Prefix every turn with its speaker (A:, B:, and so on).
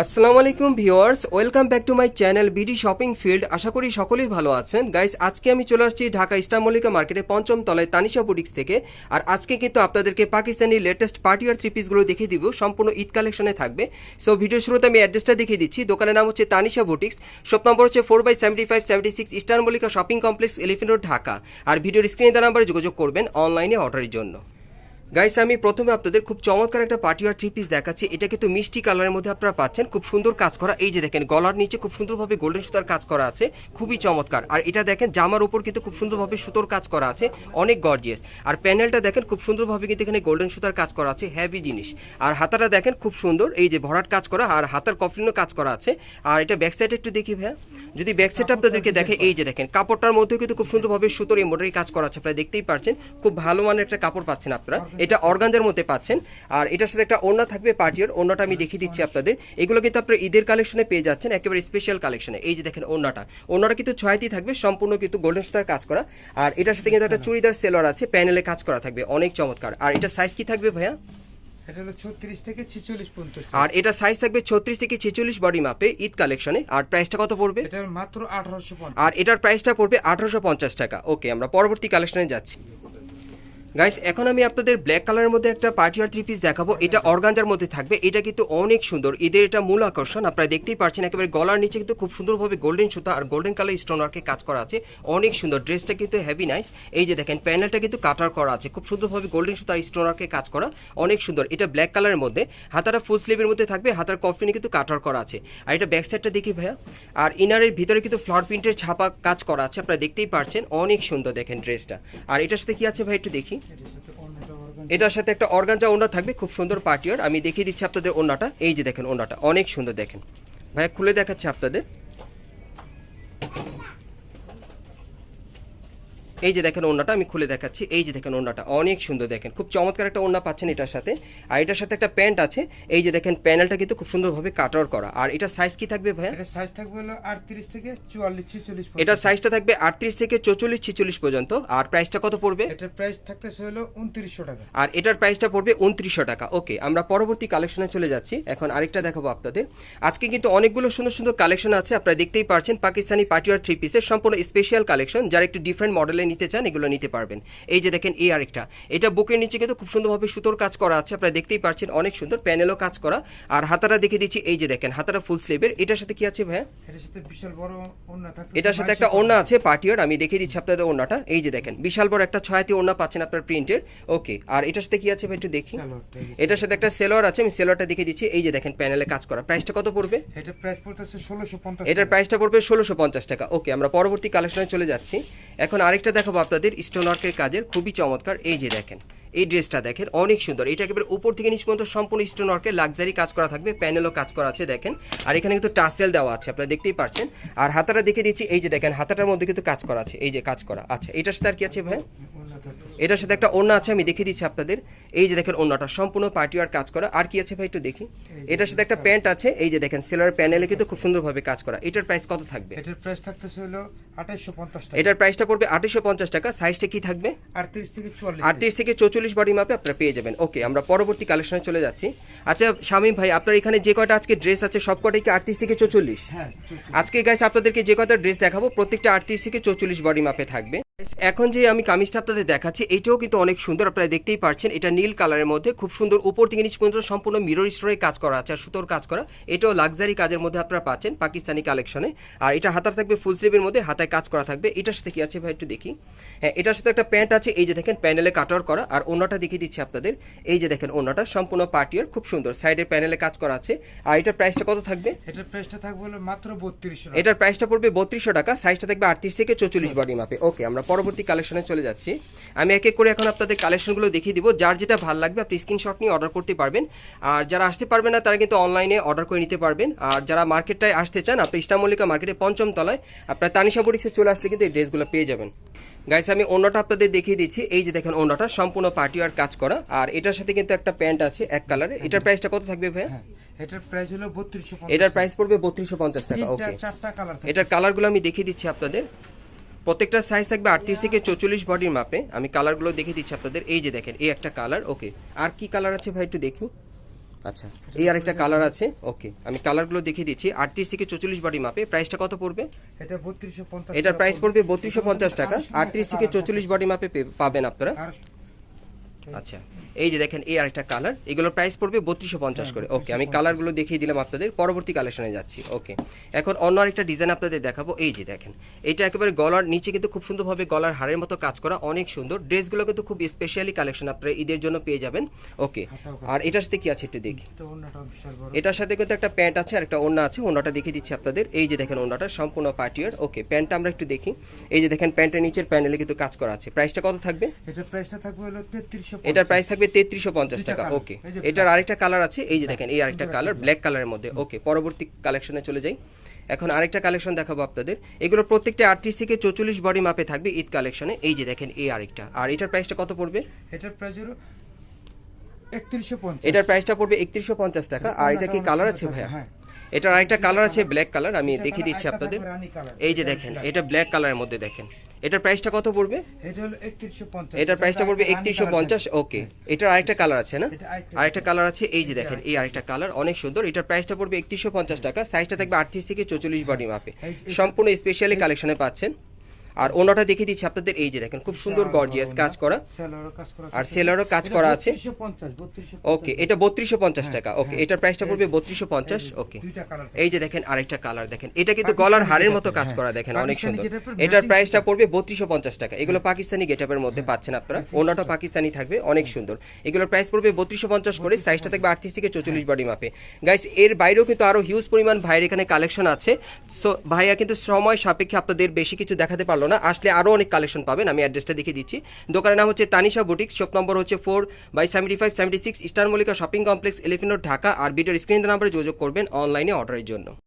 A: আসসালামু আলাইকুম viewers, welcome back to my channel BD shopping field আশা করি সকলেই ভালো আছেন। গাইস, আজকে আমি চলে আসছি ঢাকা ইস্টার মল্লিকা মার্কেটে পঞ্চম তলায় তানিশা বুটিক্স থেকে। আর আজকে কিন্তু আপনাদেরকে পাকিস্তানি লেটেস্ট পার্টি আর থ্রি পিসগুলো দেখিয়ে দিব। সম্পূর্ণ ঈদ কালেকশনে থাকবে। সো ভিডিও শুরুতে আমি অ্যাড্রেসটা দেখিয়ে দিচ্ছি। দোকানের নাম হচ্ছে তানিশা বুটিক্স। শপ নম্বর হচ্ছে four by seventy five seventy six Eastern Mallika shopping complex elephant road Dhaka আর ভিডিওর স্ক্রিনে দেওয়া নাম্বারে যোগাযোগ করবেন অনলাইনে অর্ডারের জন্য। গাইস আমি প্রথমে আপনাদের খুব চমৎকার একটা পার্টি আর থ্রি পিস দেখাচ্ছি। এটা কিন্তু মিষ্টি কালারের মধ্যে আপনারা পাচ্ছেন। খুব সুন্দর কাজ করা। এই যে দেখেন গলার নিচে খুব সুন্দরভাবে গোল্ডেন সুতার কাজ করা আছে। খুবই চমৎকার। আর এটা দেখেন জামার উপর কিন্তু খুব সুন্দরভাবে সুতোর কাজ করা আছে। অনেক গর্জিয়াস আর প্যানেলটা দেখেন খুব সুন্দরভাবে কিন্তু এখানে গোল্ডেন সুতার কাজ করা আছে। হেভি জিনিস। আর হাতাটা দেখেন খুব সুন্দর। এই যে ভরাট কাজ করা আর হাতার কফলিনও কাজ করা আছে। আর এটা ব্যাক সাইডে একটু দেখি ভাইয়া। যদি ব্যাক সাইড আপনাদেরকে দেখে এই যে দেখেন কাপড়টার মধ্যে কিন্তু খুব সুন্দরভাবে সুতোর এমব্রয়ডারি কাজ করা আছে। আপনারা দেখতেই পাচ্ছেন খুব ভালো মানের একটা কাপড় পাচ্ছেন আপনারা। এটা অর্গানজার মধ্যে পাচ্ছেন। আর এটার সাথে একটা ওড়না থাকবে পার্টিয়ার ওড়নাটা আমি দেখিয়ে দিচ্ছি আপনাদের। এগুলো কিন্তু আপনারা ঈদের কালেকশনে পেয়ে যাচ্ছেন একেবারে স্পেশাল কালেকশনে এই যে দেখেন ওড়নাটা। ওড়নাটা কিন্তু ছয়টি থাকবে সম্পূর্ণ কিন্তু গোল্ডেন স্টার কাজ করা। আর এটার সাথে কিন্তু একটা চুড়িদার সেলোয়ার আছে প্যানেলে কাজ করা থাকবে অনেক চমৎকার। আর এটা সাইজ কি থাকবে ভাইয়া? আর এটা সাইজ থাকবে ছত্রিশ থেকে ছেচল্লিশ বডি মাপে ঈদ কালেকশনে আর প্রাইসটা কত পড়বে?
B: মাত্র আঠারোশো পঞ্চাশ।
A: আর এটার প্রাইসটা পড়বে আঠারোশো পঞ্চাশ টাকা। ওকে আমরা পরবর্তী কালেকশনে যাচ্ছি। গাইস এখন আমি আপনাদের ব্ল্যাক কালারের মধ্যে একটা পার্টি আর থ্রি পিস দেখাবো। এটা অর্গানজার মধ্যে থাকবে। এটা কিন্তু অনেক সুন্দর। ঈদের এটা মূল আকর্ষণ। আপনারা দেখতেই পাচ্ছেন, একেবারে গলার নিচে কিন্তু খুব সুন্দরভাবে গোল্ডেন সুতা আর গোল্ডেন কালার স্টোন ওয়ার্কে কাজ করা আছে। অনেক সুন্দর। ড্রেসটা কিন্তু হেভি নাইস এই যে দেখেন প্যানেলটা কিন্তু কাটার করা আছে। খুব সুন্দরভাবে গোল্ডেন সুতা আর স্টোন ওয়ার্কে কাজ করা। অনেক সুন্দর। এটা ব্ল্যাক কালারের মধ্যে। হাতাটা ফুল স্লিভের মধ্যে থাকবে। হাতার কফলিনে কিন্তু কাটার করা আছে। আর এটা ব্যাক সাইডটা দেখি ভাইয়া। আর ইনারের ভিতরে কিন্তু ফ্লাওয়ার প্রিন্টের ছাপা কাজ করা আছে। আপনারা দেখতেই পাচ্ছেন। অনেক সুন্দর দেখেন ড্রেসটা আর এটার সাথে কি আছে ভাই একটু দেখি। এটার সাথে একটা অর্গান যা ওনা থাকবে, খুব সুন্দর পার্টিয়ার আমি দেখিয়ে দিচ্ছি আপনাদের ওনাটা এই যে দেখেন ওনাটা অনেক সুন্দর দেখেন। ভাইয়া খুলে দেখাচ্ছে আপনাদের। এই যে দেখেন ওড়নাটা আমি খুলে দেখাচ্ছি। এই যে দেখেন ওড়নাটা অনেক সুন্দর দেখেন। খুব চমৎকার একটা ওড়না পাচ্ছেন এটার সাথে। আর এটার সাথে একটা প্যান্ট আছে। এই যে দেখেন প্যানেলটা কিন্তু খুব সুন্দরভাবে কাটার করা। আর এটা সাইজ কি থাকবে ভাইয়া?
B: এটা সাইজ থাকবে হলো আটত্রিশ থেকে চুয়াল্লিশ ছেচল্লিশ
A: এটা সাইজটা থাকবে আটত্রিশ থেকে চৌচল্লিশ ছিচল্লিশ পর্যন্ত। আর প্রাইসটা কত পড়বে?
B: এটার প্রাইস থাকতেছে হলো উনত্রিশশো টাকা।
A: আর এটার প্রাইসটা পড়বে উনত্রিশশো টাকা। ওকে আমরা পরবর্তী কালেকশনে চলে যাচ্ছি। এখন আরেকটা দেখাবো আপনাদের। আজকে কিন্তু অনেকগুলো সুন্দর সুন্দর কালেকশন আছে আপনারা দেখতেই পারছেন। পাকিস্তানি পার্টিয়ার থ্রি পিসের সম্পূর্ণ স্পেশাল কালেকশন যারা একটু ডিফারেন্ট মডেলে নিতে চান এগুলো নিতে পারবেন। এই যে দেখেন এই আরেকটা। এটা বুকের নিচে কিন্তু খুব সুন্দরভাবে সুতোর কাজ করা আছে আপনারা দেখতেই পারছেন অনেক সুন্দর প্যানেলও কাজ করা। আর হাতাটা দেখে দিচ্ছি এই যে দেখেন হাতাটা ফুল স্লিভের এটার সাথে কি আছে ভাইয়া?
B: এটার সাথে বিশাল বড় ওড়না থাকবে।
A: এটার সাথে একটা ওড়না আছে পার্টিয়ার আমি দেখে দিচ্ছি আপনাদের ওড়নাটা। এই যে দেখেন বিশাল বড় একটা ছয়াতি ওড়না পাচ্ছেন আপনার প্রিন্টের। ওকে আর এটার সাথে কি আছে ভাই একটু দেখি। এটার সাথে একটা সেলোয়ার আছে আমি সেলোয়ারটা দেখে দিচ্ছি। এই যে দেখেন প্যানেলে কাজ করা। প্রাইসটা কত পড়বে?
B: এটার প্রাইস পড়তেছে ষোলোশো পঞ্চাশ
A: এটার প্রাইসটা পড়বে ষোলোশো পঞ্চাশ টাকা। ওকে আমরা পরবর্তী কালেকশনে চলে যাচ্ছি। এখন আরেকটা দেখাবো আপনাদের স্টোন ওয়ার্কের কাজের খুবই চমৎকার, এই যে দেখেন, এই ড্রেসটা দেখেন, অনেক সুন্দর, এটা একেবারে উপর থেকে নিচ পর্যন্ত সম্পূর্ণ স্টোন ওয়ার্কের লাক্সারি কাজ করা থাকবে, প্যানেলও কাজ করা আছে, দেখেন, আর এখানে কিন্তু টাসেল দেওয়া আছে, আপনারা দেখতেই পাচ্ছেন আর হাতাটা দেখে দিচ্ছি, এই যে দেখেন, হাতাটার মধ্যে কিন্তু কাজ করা আছে, এই যে কাজ করা আচ্ছা এটার সাথে আর কি আছে ভাই? এটার সাথে একটা অন্য আছে, আমি দেখে দিচ্ছি আপনাদের এই যে দেখেন অন্যটা সম্পূর্ণ পার্টি আর কাজ করা। আর কি আছে ভাই একটু দেখি? এটার সাথে একটা প্যান্ট আছে এই যে দেখেন সেলার প্যানেলে কিন্তু খুব সুন্দরভাবে কাজ করা। এটার প্রাইস কত থাকবে?
B: এটার প্রাইস থাকতেছে হলো আঠাইশশো পঞ্চাশ টাকা।
A: এটার প্রাইসটা পড়বে আঠাশশো পঞ্চাশ টাকা। সাইজটা কি থাকবে?
B: আটত্রিশ থেকে চুয়াল্লিশ।
A: আটত্রিশ থেকে চৌচল্লিশ বডি মাপে আপনারা পেয়ে যাবেন। ওকে আমরা পরবর্তী কালেকশনে চলে যাচ্ছি। আচ্ছা শামীম ভাই আপনার এখানে যে কয়টা আজকে ড্রেস আছে সব কটাই কি আটত্রিশ থেকে চৌচল্লিশ?
B: হ্যাঁ
A: আজকে গাইস আপনাদেরকে যে কয়টা ড্রেস দেখাবো প্রত্যেকটা আটত্রিশ থেকে চৌচল্লিশ বডি মাপে থাকবে। এখন যে আমি কামিজটা আপনাদের দেখাচ্ছি এটাও কিন্তু অনেক সুন্দর আপনারা দেখতেই পাচ্ছেন এটা নীল কালারের মধ্যে খুব সুন্দর উপর থেকে নিচ পর্যন্ত সম্পূর্ণ মিরর স্টোরে কাজ করা আছে আর সুতোর কাজ করা। এটাও লাক্সারি কাজের মধ্যে আপনারা পাচ্ছেন পাকিস্তানি কালেকশনে আর এটা হাতার থাকবে ফুল স্লিভের মধ্যে হাতায় কাজ করা থাকবে। এটার সাথে কি আছে ভাই একটু দেখি। হ্যাঁ এটার সাথে একটা প্যান্ট আছে এই যে দেখেন প্যানেলে কাটার করা। আর ওনাটা দেখিয়ে দিচ্ছি আপনাদের। এই যে দেখেন ওনাটা সম্পূর্ণ পার্টিয়ার খুব সুন্দর। সাইডে প্যানেলে কাজ করা আছে। আর এটার প্রাইসটা কত থাকবে?
B: এটার প্রাইসটা থাকবে মাত্র বত্রিশশো
A: এটার প্রাইসটা পড়বে বত্রিশশো টাকা সাইজটা থাকবে আটত্রিশ থেকে চৌচল্লিশ বডি মাপে ওকে আমরা পরবর্তী কালেকশনে চলে যাচ্ছি। আমি এক এক করে এখন আপনাদের কালেকশনগুলো দেখিয়ে দিব। যার যেটা ভালো লাগবে আপনি স্ক্রিনশট নিয়ে অর্ডার করতে পারবেন। আর যারা আসতে পারবেন না তারা কিন্তু অনলাইনে অর্ডার করে নিতে পারবেন। আর যারা মার্কেটটায় আসতে চান আপনি ইস্টামল্লিকা মার্কেটে পঞ্চম তলায় আপনার তানিশা বুটিক্সে চলে আসলে কিন্তু এই ড্রেসগুলো পেয়ে যাবেন। গাইস আমি অন্যটা আপনাদের দেখিয়ে দিচ্ছি। এই যে দেখেন অন্যটা সম্পূর্ণ পার্টি আর কাজ করা। আর এটার সাথে কিন্তু একটা প্যান্ট আছে এক কালারে এটার প্রাইসটা কত থাকবে ভাই
B: হ্যাঁ এটার প্রাইস হলো বত্রিশশো
A: এটার প্রাইস পড়বে বত্রিশশো পঞ্চাশ টাকা
B: তিনটা
A: ওকে
B: চারটা কালার
A: এটার কালারগুলো আমি দেখিয়ে দিচ্ছি আপনাদের। প্রত্যেকটা সাইজ থাকবে আটত্রিশ থেকে চৌচল্লিশ বডির মাপে। আমি কালারগুলো দেখে দিচ্ছি আপনাদের। এই যে দেখেন এই একটা কালার ওকে আর কি কালার আছে ভাই একটু দেখি? আচ্ছা। এই আর একটা কালার আছে ওকে আমি কালারগুলো দেখিয়ে দিচ্ছি। আটত্রিশ থেকে চৌচল্লিশ বডি মাপে। প্রাইসটা কত পড়বে?
B: এটা বত্রিশশো পঞ্চাশ
A: এটার প্রাইস পড়বে। বত্রিশশো পঞ্চাশ টাকা। আটত্রিশ থেকে চৌচল্লিশ বডি মাপে পাবেন আপনারা। আচ্ছা। এই যে দেখেন এই আরেকটা কালার এগুলোর প্রাইস পড়বে বত্রিশশো পঞ্চাশ করে। ওকে আমি কালারগুলো দেখিয়ে দিলাম আপনাদের পরবর্তী কালেকশনে যাচ্ছি। ওকে এখন অন্য আরেকটা ডিজাইন আপনাদের দেখাবো। এই যে দেখেন এটা একেবারে গলার নিচে কিন্তু খুব সুন্দরভাবে গলার হারের মতো কাজ করা অনেক সুন্দর। ড্রেসগুলো কিন্তু খুব স্পেশালি কালেকশন আপনারা ঈদের জন্য পেয়ে যাবেন। ওকে আর এটার সাথে কি আছে একটু দেখি।
B: এটা
A: এটার সাথে কিন্তু একটা প্যান্ট আছে আর একটা ওড়না আছে ওড়নাটা দেখিয়ে দিচ্ছি আপনাদের। এই যে দেখেন ওড়নাটা সম্পূর্ণ পার্টিয়ার ওকে প্যান্টটা আমরা একটু দেখি। এই যে দেখেন প্যান্টের নিচের প্যানেলে কিন্তু কাজ করা আছে। প্রাইসটা কত থাকবে?
B: এটার প্রাইসটা থাকবে হলো তেত্রিশশো
A: এটার প্রাইস থাকবে তেত্রিশশো পঞ্চাশ টাকা ওকে এটার আরেকটা কালার আছে এই যে দেখেন এই আরেকটা কালার ব্ল্যাক কালারের মধ্যে ওকে পরবর্তী কালেকশনে চলে যাই। এখন আরেকটা কালেকশন দেখাবো আপনাদের। এগুলো প্রত্যেকটা আটত্রিশ থেকে চৌচল্লিশ বডি মাপে থাকবে ঈদ কালেকশনে এই যে দেখেন এই আরেকটা। আর এটার প্রাইসটা কত পড়বে?
B: এটার প্রাইস
A: এটার প্রাইসটা পড়বে একত্রিশশো পঞ্চাশ টাকা। আর এটা কি কালার আছে ভাইয়া?
B: হ্যাঁ।
A: এটার আরেকটা কালার আছে ব্ল্যাক কালার আমি দেখিয়ে দিচ্ছি আপনাদের। এই যে দেখেন এটা ব্ল্যাক কালারের মধ্যে দেখেন। এটার প্রাইসটা কত পড়বে?
B: এটা হলো একত্রিশশো পঞ্চাশ।
A: এটার প্রাইসটা পড়বে
B: রানী
A: একত্রিশশো
B: কালার
A: পঞ্চাশ
B: থাকবে।
A: ওকে এটার আরেকটা কালার আছে না?
B: আরেকটা-
A: কালার আছে এই যে দেখেন এই আরেকটা কালার অনেক সুন্দর। এটার প্রাইসটা পড়বে একত্রিশশো পঞ্চাশ টাকা সাইজটা থাকবে আটত্রিশ থেকে চৌচল্লিশ বডি মাপে সম্পূর্ণ স্পেশালি কালেকশনে পাচ্ছেন। আর ওনাটা দেখিয়ে দিচ্ছি আপনাদের এই যে দেখেন খুব সুন্দর গর্জিয়াস কাজ করা। আর সেলারও কাজ করা আছে।
B: 3250, 3250
A: ওকে এটা বত্রিশশো পঞ্চাশ টাকা। ওকে এটার প্রাইসটা পড়বে বত্রিশশো পঞ্চাশ। ওকে এই যে দেখেন আরেকটা কালার দেখেন। এটা কিন্তু গলার হারের মতো কাজ
B: হ্যাঁ।
A: করা দেখেন অনেক সুন্দর। এটার প্রাইসটা পড়বে বত্রিশশো পঞ্চাশ টাকা। এগুলো পাকিস্তানি গেটাপের মধ্যে পাচ্ছেন আপনারা। ওনাটা পাকিস্তানি থাকবে অনেক সুন্দর। এগুলোর প্রাইস পড়বে বত্রিশশো পঞ্চাশ করে সাইজটা থাকবে আটত্রিশ থেকে চৌচল্লিশ বডি মাপে গাইস এর বাইরেও কিন্তু আরও হিউজ পরিমাণ ভাইয়ের এখানে কালেকশন আছে। সো ভাইয়া কিন্তু সময় সাপেক্ষে আপনাদের বেশি কিছু দেখাতে পারল না আসলে আরও অনেক কালেকশন পাবেন, আমি অ্যাড্রেসটা দেখিয়ে দিচ্ছি। দোকানের নাম হচ্ছে তানিশা বুটিক শপ নম্বর হচ্ছে four by seventy five seventy six Eastern Mallika shopping complex elephant Dhaka. আর ভিডিওর স্ক্রিন নাম্বারে যোগাযোগ করবেন অনলাইনে অর্ডারের জন্য।